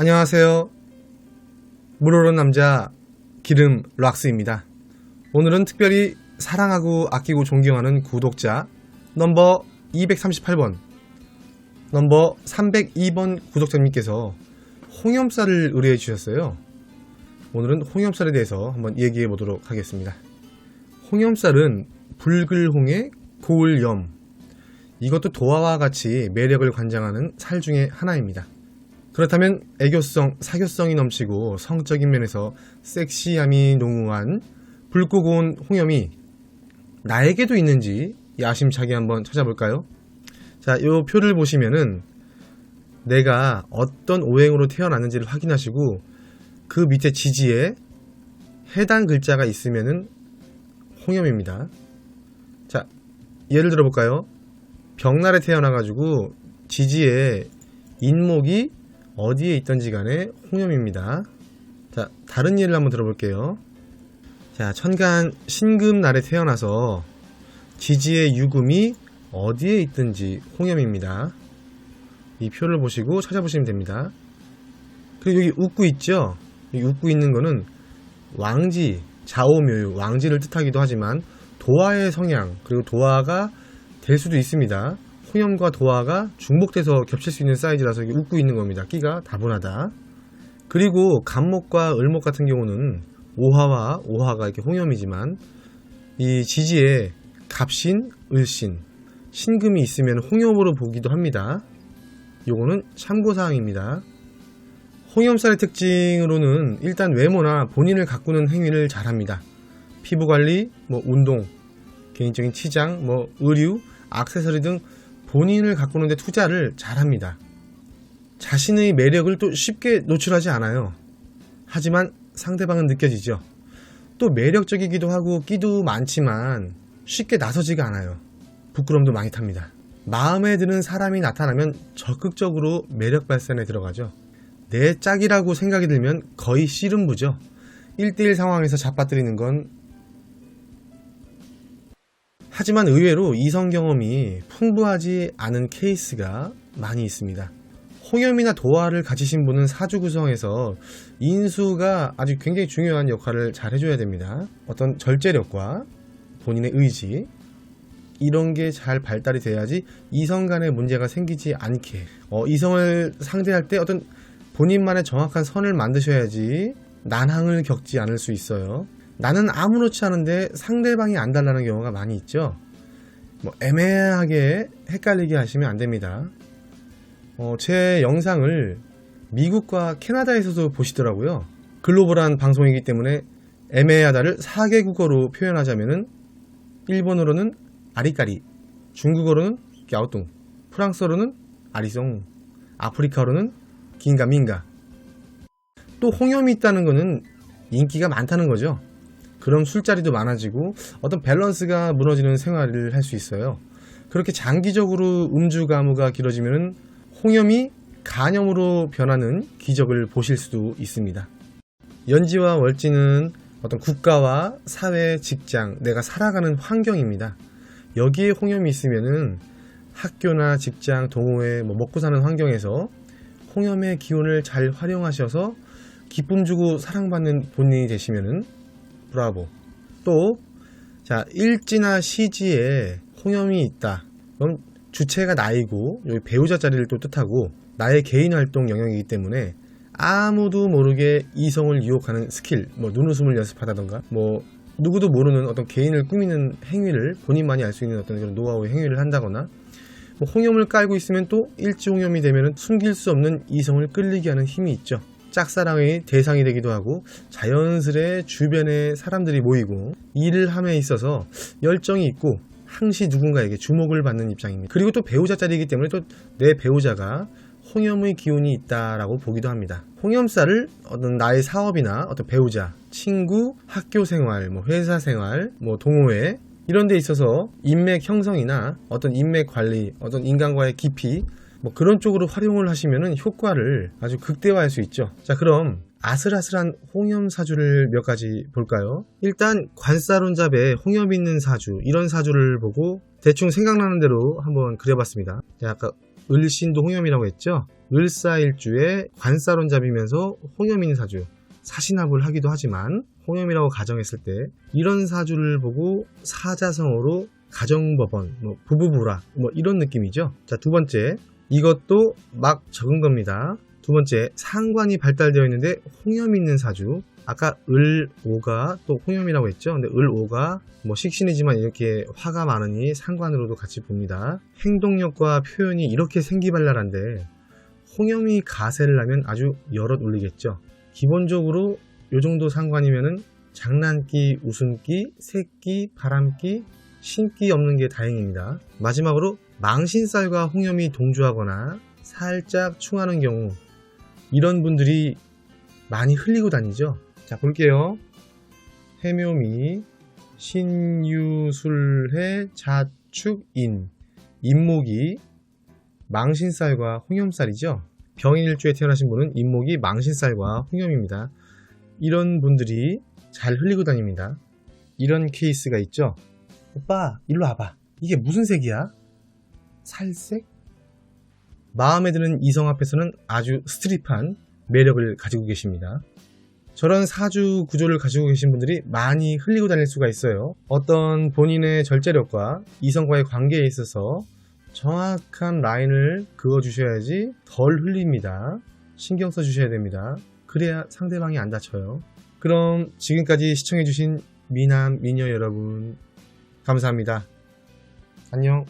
안녕하세요. 물오른 남자 기름 락스입니다. 오늘은 특별히 사랑하고 아끼고 존경하는 구독자 넘버 238번, 넘버 302번 구독자님께서 홍염살을 의뢰해 주셨어요. 오늘은 홍염살에 대해서 한번 얘기해 보도록 하겠습니다. 홍염살은 붉을홍의 고울염. 이것도 도화와 같이 매력을 관장하는 살 중에 하나입니다. 그렇다면 애교성, 사교성이 넘치고 성적인 면에서 섹시함이 농후한 붉고 고운 홍염이 나에게도 있는지 야심차게 한번 찾아볼까요? 자, 이 표를 보시면은 내가 어떤 오행으로 태어났는지를 확인하시고 그 밑에 지지에 해당 글자가 있으면은 홍염입니다. 자, 예를 들어 볼까요? 벽날에 태어나 가지고 지지에 인목이 어디에 있던지 간에 홍염입니다. 자, 다른 예를 한번 들어볼게요. 자, 천간 신금 날에 태어나서 지지의 유금이 어디에 있든지 홍염입니다. 이 표를 보시고 찾아보시면 됩니다. 그리고 여기 웃고 있죠? 여기 웃고 있는 거는 왕지, 좌오묘유, 왕지를 뜻하기도 하지만 도화의 성향, 그리고 도화가 될 수도 있습니다. 홍염과 도화가 중복돼서 겹칠 수 있는 사이즈라서 웃고 있는 겁니다. 끼가 다분하다. 그리고 간목과 을목 같은 경우는 오화와 오화가 이렇게 홍염이지만 이 지지에 갑신, 을신, 신금이 있으면 홍염으로 보기도 합니다. 요거는 참고사항입니다. 홍염살의 특징으로는 일단 외모나 본인을 가꾸는 행위를 잘합니다. 피부 관리, 뭐 운동, 개인적인 치장, 뭐 의류, 액세서리 등 본인을 가꾸는데 투자를 잘합니다. 자신의 매력을 또 쉽게 노출하지 않아요. 하지만 상대방은 느껴지죠. 또 매력적이기도 하고 끼도 많지만 쉽게 나서지가 않아요. 부끄럼도 많이 탑니다. 마음에 드는 사람이 나타나면 적극적으로 매력 발산에 들어가죠. 내 짝이라고 생각이 들면 거의 씨름부죠. 1대1 상황에서 잡아뜨리는 건 하지만 의외로 이성 경험이 풍부하지 않은 케이스가 많이 있습니다. 홍염이나 도화를 가지신 분은 사주 구성에서 인수가 아주 굉장히 중요한 역할을 잘 해줘야 됩니다. 어떤 절제력과 본인의 의지, 이런 게 잘 발달이 돼야지 이성 간의 문제가 생기지 않게 어, 이성을 상대할 때 어떤 본인만의 정확한 선을 만드셔야지 난항을 겪지 않을 수 있어요. 나는 아무렇지 않은데 상대방이 안 달라는 경우가 많이 있죠. 뭐 애매하게 헷갈리게 하시면 안 됩니다. 어, 제 영상을 미국과 캐나다에서도 보시더라고요. 글로벌한 방송이기 때문에 애매하다를 4개 국어로 표현하자면은 일본어로는 아리까리, 중국어로는 갸오뚱, 프랑스어로는 아리송, 아프리카어로는 긴가민가. 또 홍염이 있다는 거는 인기가 많다는 거죠. 그럼 술자리도 많아지고 어떤 밸런스가 무너지는 생활을 할 수 있어요. 그렇게 장기적으로 음주 가무가 길어지면 홍염이 간염으로 변하는 기적을 보실 수도 있습니다. 연지와 월지는 어떤 국가와 사회, 직장, 내가 살아가는 환경입니다. 여기에 홍염이 있으면은 학교나 직장, 동호회, 뭐 먹고 사는 환경에서 홍염의 기운을 잘 활용하셔서 기쁨 주고 사랑받는 본인이 되시면은 브라보. 또, 자, 일지나 시지에 홍염이 있다. 그럼 주체가 나이고, 여기 배우자 자리를 또 뜻하고, 나의 개인 활동 영역이기 때문에 아무도 모르게 이성을 유혹하는 스킬, 뭐 눈웃음을 연습하다던가, 뭐 누구도 모르는 어떤 개인을 꾸미는 행위를 본인만이 알 수 있는 어떤 그런 노하우의 행위를 한다거나, 뭐 홍염을 깔고 있으면 또 일지홍염이 되면 숨길 수 없는 이성을 끌리게 하는 힘이 있죠. 짝사랑의 대상이 되기도 하고 자연스레 주변에 사람들이 모이고 일을 함에 있어서 열정이 있고 항시 누군가에게 주목을 받는 입장입니다. 그리고 또 배우자 자리이기 때문에 또 내 배우자가 홍염의 기운이 있다라고 보기도 합니다. 홍염살을 어떤 나의 사업이나 어떤 배우자, 친구, 학교 생활, 뭐 회사 생활, 뭐 동호회 이런 데 있어서 인맥 형성이나 어떤 인맥 관리, 어떤 인간과의 깊이 뭐 그런 쪽으로 활용을 하시면은 효과를 아주 극대화할 수 있죠. 자, 그럼 아슬아슬한 홍염 사주를 몇 가지 볼까요? 일단 관사론잡에 홍염 있는 사주 이런 사주를 보고 대충 생각나는 대로 한번 그려봤습니다. 자, 아까 을신도 홍염이라고 했죠? 을사일주에 관사론잡이면서 홍염인 사주 사신합을 하기도 하지만 홍염이라고 가정했을 때 이런 사주를 보고 사자성어로 가정법원, 뭐 부부부라 뭐 이런 느낌이죠. 자 두 번째 이것도 막 적은 겁니다. 두 번째 상관이 발달되어 있는데 홍염이 있는 사주 아까 을오가 또 홍염이라고 했죠. 근데 을오가 뭐 식신이지만 이렇게 화가 많으니 상관으로도 같이 봅니다. 행동력과 표현이 이렇게 생기발랄한데 홍염이 가세를 하면 아주 여럿 울리겠죠. 기본적으로 요 정도 상관이면은 장난기, 웃음기, 새끼, 바람기, 신기 없는 게 다행입니다. 마지막으로 망신살과 홍염이 동조하거나 살짝 충하는 경우 이런 분들이 많이 흘리고 다니죠. 자 볼게요. 해묘미, 신유술해, 자축인, 임목이 망신살과 홍염살이죠. 병인일주에 태어나신 분은 임목이 망신살과 홍염입니다. 이런 분들이 잘 흘리고 다닙니다. 이런 케이스가 있죠. 오빠, 일로 와봐. 이게 무슨 색이야? 살색? 마음에 드는 이성 앞에서는 아주 스트릿한 매력을 가지고 계십니다. 저런 사주 구조를 가지고 계신 분들이 많이 흘리고 다닐 수가 있어요. 어떤 본인의 절제력과 이성과의 관계에 있어서 정확한 라인을 그어주셔야지 덜 흘립니다. 신경 써주셔야 됩니다. 그래야 상대방이 안 다쳐요. 그럼 지금까지 시청해주신 미남, 미녀 여러분, 감사합니다. 안녕.